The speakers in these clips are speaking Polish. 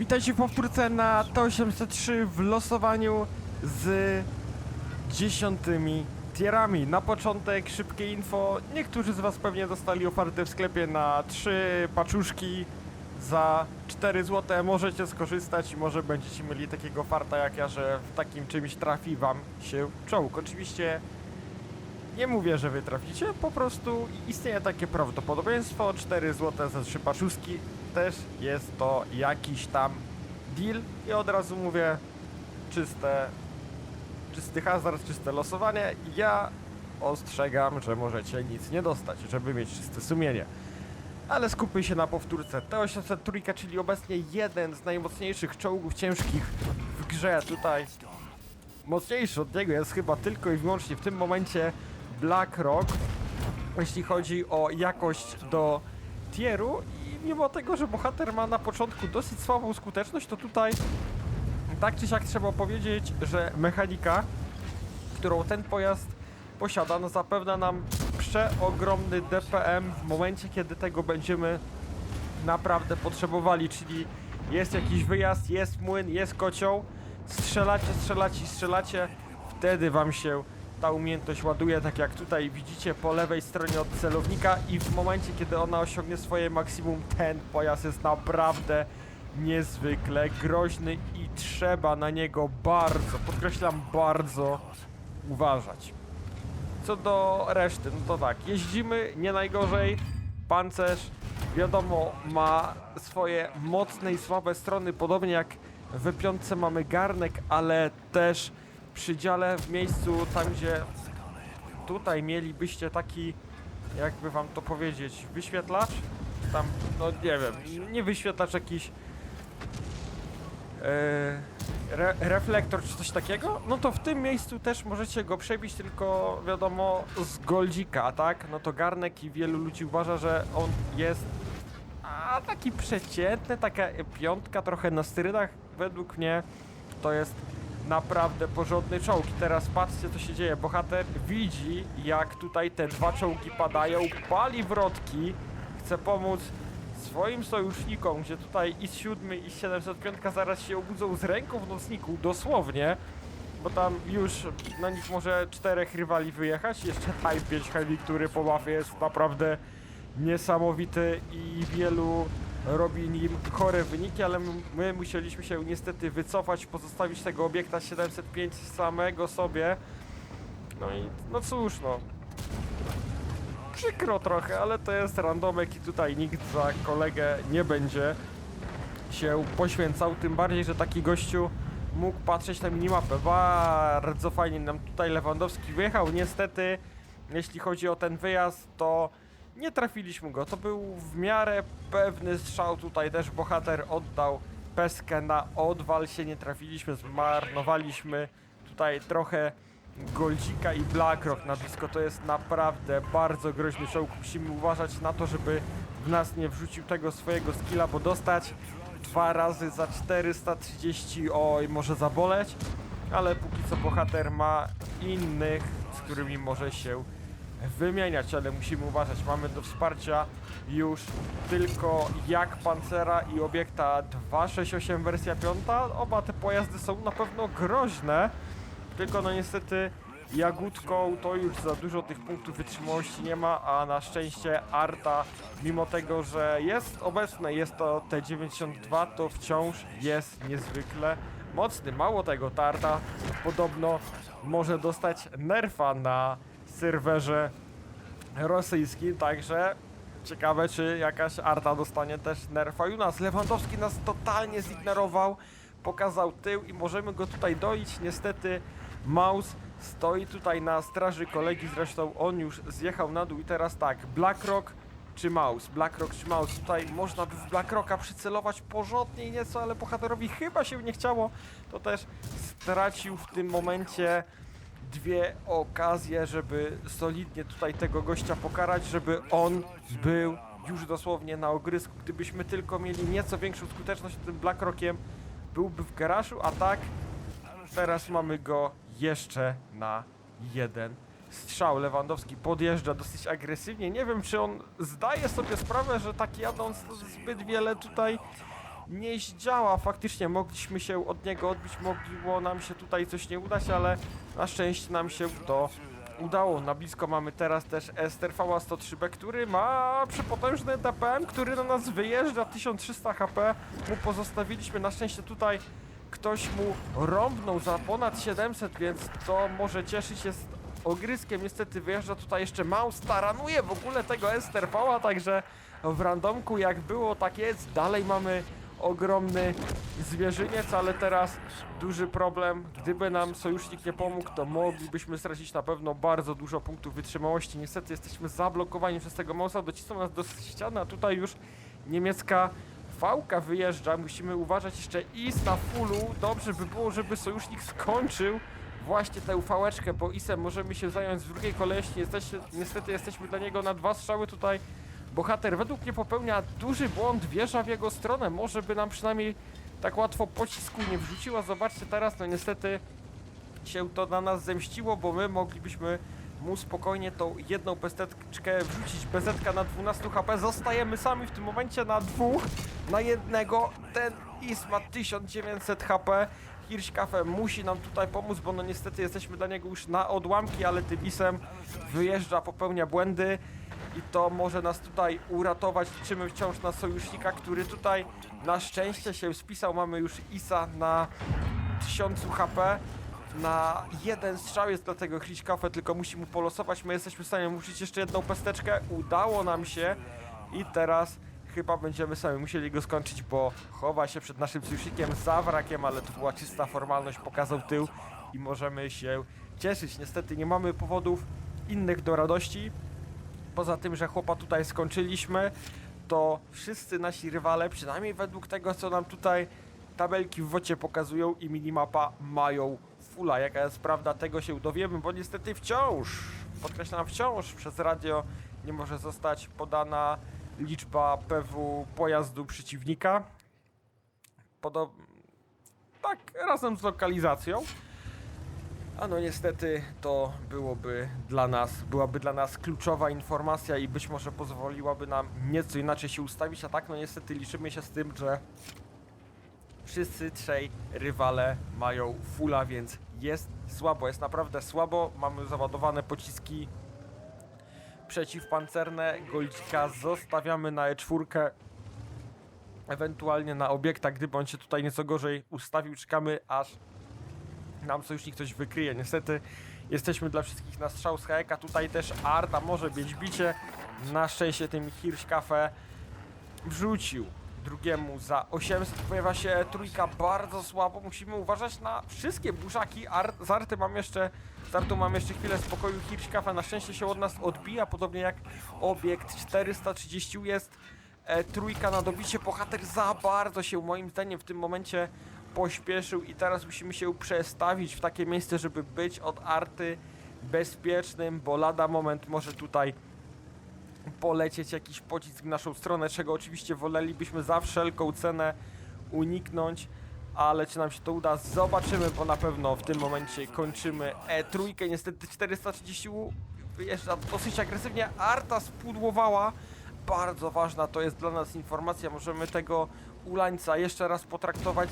Witajcie w powtórce na T803 w losowaniu z dziesiątymi tierami. Na początek szybkie info. Niektórzy z Was pewnie dostali ofertę w sklepie na trzy paczuszki za 4 zł. Możecie skorzystać i może będziecie mieli takiego farta jak ja, że w takim czymś trafi Wam się czołg. Oczywiście nie mówię, że wy traficie, po prostu istnieje takie prawdopodobieństwo. 4 zł za 3 paczuszki też jest to jakiś tam deal i od razu mówię czyste, czysty hazard, czyste losowanie. Ja ostrzegam, że możecie nic nie dostać, żeby mieć czyste sumienie. Ale skupmy się na powtórce. T-800 trójka, czyli obecnie jeden z najmocniejszych czołgów ciężkich w grze tutaj. Mocniejszy od niego jest chyba tylko i wyłącznie w tym momencie BlackRock, jeśli chodzi o jakość do tieru mimo tego, że bohater ma na początku dosyć słabą skuteczność, to tutaj tak czy siak trzeba powiedzieć, że mechanika, którą ten pojazd posiada, no zapewnia nam przeogromny DPM w momencie, kiedy tego będziemy naprawdę potrzebowali, czyli jest jakiś wyjazd, jest młyn, jest kocioł, strzelacie, strzelacie, strzelacie, wtedy wam się ta umiejętność ładuje, tak jak tutaj widzicie po lewej stronie od celownika i w momencie, kiedy ona osiągnie swoje maksimum, ten pojazd jest naprawdę niezwykle groźny i trzeba na niego bardzo, podkreślam bardzo, uważać. Co do reszty, no to tak, jeździmy nie najgorzej, pancerz wiadomo ma swoje mocne i słabe strony, podobnie jak w piątce mamy garnek, ale też przy dziale w miejscu tam gdzie tutaj mielibyście taki, jakby wam to powiedzieć, wyświetlacz, tam, no nie wiem, nie wyświetlacz jakiś e, re, reflektor czy coś takiego, no to w tym miejscu też możecie go przebić, tylko wiadomo z goldzika, tak? No to garnek i wielu ludzi uważa, że on jest a taki przeciętny, taka piątka trochę na sterydach, według mnie to jest naprawdę porządny czołg. Teraz patrzcie co się dzieje, bohater widzi jak tutaj te dwa czołgi padają, pali wrotki, chce pomóc swoim sojusznikom, gdzie tutaj i 7 i 705 zaraz się obudzą z ręką w nocniku, dosłownie, bo tam już na nich może czterech rywali wyjechać, jeszcze Type 5 Heavy, który po mafie jest naprawdę niesamowity i wielu robi nim chore wyniki, ale my, my musieliśmy się niestety wycofać, pozostawić tego obiekta 705 samego sobie. No i no cóż no. Przykro trochę, ale to jest randomek i tutaj nikt za kolegę nie będzie się poświęcał, tym bardziej, że taki gościu mógł patrzeć na minimapę. Bardzo fajnie nam tutaj Lewandowski wyjechał. Niestety, jeśli chodzi o ten wyjazd, to nie trafiliśmy go. To był w miarę pewny strzał. Tutaj też bohater oddał peskę na odwal się. Nie trafiliśmy, zmarnowaliśmy tutaj trochę Goldzika i Blackrock na. To jest naprawdę bardzo groźny czołg. Musimy uważać na to, żeby w nas nie wrzucił tego swojego skilla, bo dostać dwa razy za 430, oj, może zaboleć, ale póki co bohater ma innych, z którymi może się wymieniać, ale musimy uważać, mamy do wsparcia już tylko jak Pancera i obiekta 268 wersja 5. Oba te pojazdy są na pewno groźne, tylko no niestety Jagódką to już za dużo tych punktów wytrzymałości nie ma, a na szczęście Arta, mimo tego, że jest obecne, jest to T92, to wciąż jest niezwykle mocny. Mało tego, ta Arta podobno może dostać nerfa na serwerze rosyjskim, także ciekawe czy jakaś Arta dostanie też nerfa i u nas. Lewandowski nas totalnie zignorował, pokazał tył i możemy go tutaj doić. Niestety Maus stoi tutaj na straży kolegi, zresztą on już zjechał na dół i teraz tak, Blackrock czy Maus, Blackrock czy Maus, tutaj można by w Blackrocka przycelować porządniej nieco, ale bohaterowi chyba się nie chciało, to też stracił w tym momencie dwie okazje, żeby solidnie tutaj tego gościa pokarać, żeby on był już dosłownie na ogrysku. Gdybyśmy tylko mieli nieco większą skuteczność tym Blackrockiem, byłby w garażu, a tak teraz mamy go jeszcze na jeden strzał. Lewandowski podjeżdża dosyć agresywnie. Nie wiem, czy on zdaje sobie sprawę, że tak jadąc zbyt wiele tutaj nie zdziała. Faktycznie mogliśmy się od niego odbić, mogło nam się tutaj coś nie udać, ale na szczęście nam się to udało. Na blisko mamy teraz też Ester VA103B, który ma przepotężny DPM, który na nas wyjeżdża 1300 HP. Mu pozostawiliśmy, na szczęście tutaj ktoś mu rąbnął za ponad 700, więc to może cieszyć się ogryskiem. Niestety wyjeżdża tutaj jeszcze Maus, taranuje w ogóle tego Ester VA, także w randomku jak było, tak jest. Dalej mamy ogromny zwierzyniec, ale teraz duży problem. Gdyby nam sojusznik nie pomógł, to moglibyśmy stracić na pewno bardzo dużo punktów wytrzymałości. Niestety jesteśmy zablokowani przez tego Mausa, docisnął nas do ściany, a tutaj już niemiecka fałka wyjeżdża. Musimy uważać jeszcze IS na fullu. Dobrze by było, żeby sojusznik skończył właśnie tę fałeczkę, bo ISem możemy się zająć z drugiej kolejności. Jesteśmy, niestety jesteśmy dla niego na dwa strzały tutaj. Bohater według mnie popełnia duży błąd, wjeżdża w jego stronę. Może by nam przynajmniej tak łatwo pocisku nie wrzuciła. Zobaczcie teraz, no niestety się to na nas zemściło, bo my moglibyśmy mu spokojnie tą jedną pesteczkę wrzucić. Bezetka na 12 HP. Zostajemy sami w tym momencie na dwóch, na jednego. Ten IS ma 1900 HP. Hirschkafe musi nam tutaj pomóc, bo no niestety jesteśmy dla niego już na odłamki, ale tym ISem wyjeżdża, popełnia błędy i to może nas tutaj uratować. Liczymy wciąż na sojusznika, który tutaj na szczęście się spisał. Mamy już ISA na 1000 HP. Na jeden strzał jest dla tego Hirschkafe, tylko musi mu polosować. My jesteśmy w stanie musieć jeszcze jedną pesteczkę. Udało nam się i teraz chyba będziemy sami musieli go skończyć, bo chowa się przed naszym sojusznikiem za wrakiem, ale to była czysta formalność, pokazał tył i możemy się cieszyć. Niestety nie mamy powodów innych do radości. Poza tym, że chłopa tutaj skończyliśmy, to wszyscy nasi rywale, przynajmniej według tego, co nam tutaj tabelki w wocie pokazują i minimapa mają fulla. Jaka jest prawda, tego się dowiemy, bo niestety wciąż, podkreślam wciąż, przez radio nie może zostać podana liczba PW pojazdu przeciwnika. Podob... Tak, razem z lokalizacją. A no niestety to byłoby dla nas, byłaby dla nas kluczowa informacja i być może pozwoliłaby nam nieco inaczej się ustawić, a tak no niestety liczymy się z tym, że wszyscy trzej rywale mają fulla, więc jest słabo, jest naprawdę słabo. Mamy załadowane pociski przeciwpancerne. Goldzika zostawiamy na E4. Ewentualnie na obiekta, gdyby on się tutaj nieco gorzej ustawił, czekamy aż nam sojusznik coś wykryje. Niestety jesteśmy dla wszystkich na strzał z hajeka. Tutaj też Arta może mieć bicie. Na szczęście tym Hirschkafe wrzucił drugiemu za 800. Pojawia się trójka bardzo słabo. Musimy uważać na wszystkie burzaki. Ar z Arty mam jeszcze, z Artą mam jeszcze chwilę spokoju. Hirschkafe na szczęście się od nas odbija, podobnie jak obiekt 430 jest. E, trójka na dobicie. Bohater za bardzo się moim zdaniem w tym momencie pośpieszył i teraz musimy się przestawić w takie miejsce, żeby być od arty bezpiecznym, bo lada moment może tutaj polecieć jakiś pocisk w naszą stronę, czego oczywiście wolelibyśmy za wszelką cenę uniknąć, ale czy nam się to uda, zobaczymy, bo na pewno w tym momencie kończymy E3, niestety 430 wyjeżdża dosyć agresywnie, Arta spudłowała, bardzo ważna to jest dla nas informacja, możemy tego ulańca jeszcze raz potraktować,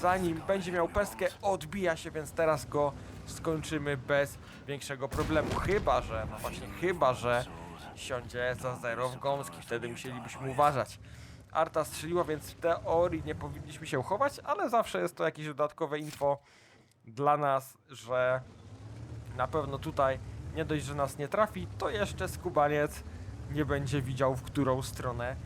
zanim będzie miał pestkę, odbija się, więc teraz go skończymy bez większego problemu, chyba, że, no właśnie, chyba, że siądzie za zero w gąski, wtedy musielibyśmy uważać. Arta strzeliła, więc w teorii nie powinniśmy się chować, ale zawsze jest to jakieś dodatkowe info dla nas, że na pewno tutaj nie dość, że nas nie trafi, to jeszcze skubaniec nie będzie widział, w którą stronę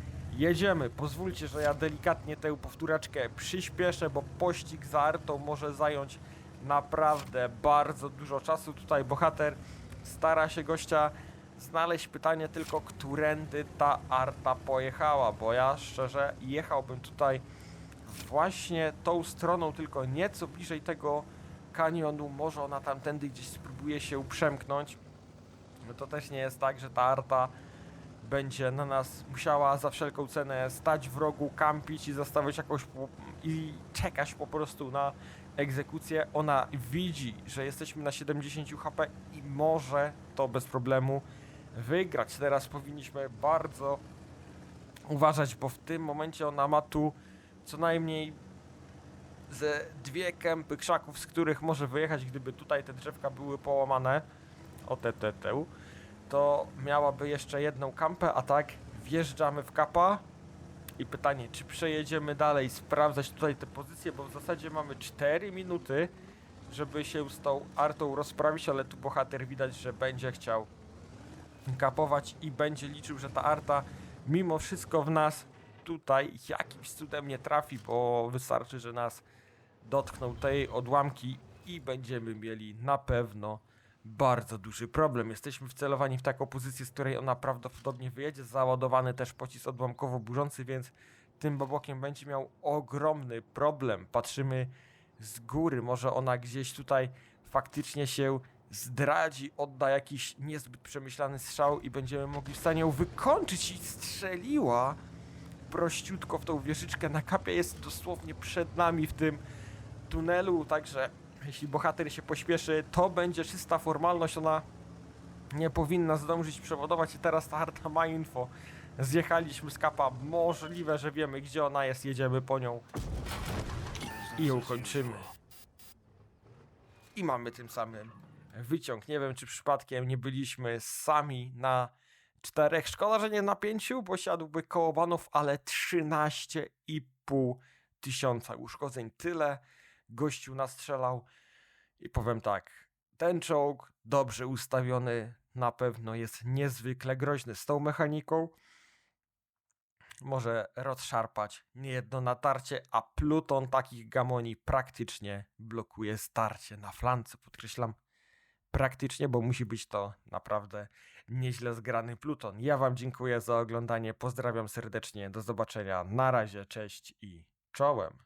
jedziemy. Pozwólcie, że ja delikatnie tę powtóreczkę przyspieszę, bo pościg za Artą może zająć naprawdę bardzo dużo czasu. Tutaj bohater stara się gościa znaleźć pytanie tylko, którędy ta Arta pojechała, bo ja szczerze jechałbym tutaj właśnie tą stroną, tylko nieco bliżej tego kanionu, może ona tamtędy gdzieś spróbuje się przemknąć. No to też nie jest tak, że ta Arta będzie na nas musiała za wszelką cenę stać w rogu, kampić i zastawiać jakąś i czekać po prostu na egzekucję. Ona widzi, że jesteśmy na 70 HP i może to bez problemu wygrać. Teraz powinniśmy bardzo uważać, bo w tym momencie ona ma tu co najmniej ze dwie kępy krzaków, z których może wyjechać, gdyby tutaj te drzewka były połamane, o te, te, te, to miałaby jeszcze jedną kampę, a tak wjeżdżamy w kapa. I pytanie, czy przejedziemy dalej, sprawdzać tutaj te pozycje, bo w zasadzie mamy 4 minuty, żeby się z tą artą rozprawić, ale tu bohater widać, że będzie chciał kapować i będzie liczył, że ta arta mimo wszystko w nas tutaj jakimś cudem nie trafi, bo wystarczy, że nas dotkną tej odłamki i będziemy mieli na pewno bardzo duży problem. Jesteśmy wcelowani w taką pozycję, z której ona prawdopodobnie wyjedzie. Załadowany też pocisk odłamkowo burzący, więc tym bobokiem będzie miał ogromny problem. Patrzymy z góry, może ona gdzieś tutaj faktycznie się zdradzi, odda jakiś niezbyt przemyślany strzał i będziemy mogli w stanie ją wykończyć i strzeliła prościutko w tą wieżyczkę na kapie jest dosłownie przed nami w tym tunelu, także jeśli bohater się pośpieszy, to będzie czysta formalność, ona nie powinna zdążyć przewodować i teraz ta arta ma info. Zjechaliśmy z kapa, możliwe, że wiemy gdzie ona jest, jedziemy po nią i ją kończymy. I mamy tym samym wyciąg. Nie wiem, czy przypadkiem nie byliśmy sami na czterech. Szkoda, że nie na pięciu, bo siadłby koło banów, ale 13,5 tysiąca uszkodzeń. Tyle gościu nastrzelał. I powiem tak, ten czołg dobrze ustawiony na pewno jest niezwykle groźny. Z tą mechaniką może rozszarpać niejedno natarcie, a pluton takich gamoni praktycznie blokuje starcie na flance. Podkreślam praktycznie, bo musi być to naprawdę nieźle zgrany pluton. Ja Wam dziękuję za oglądanie, pozdrawiam serdecznie, do zobaczenia, na razie, cześć i czołem.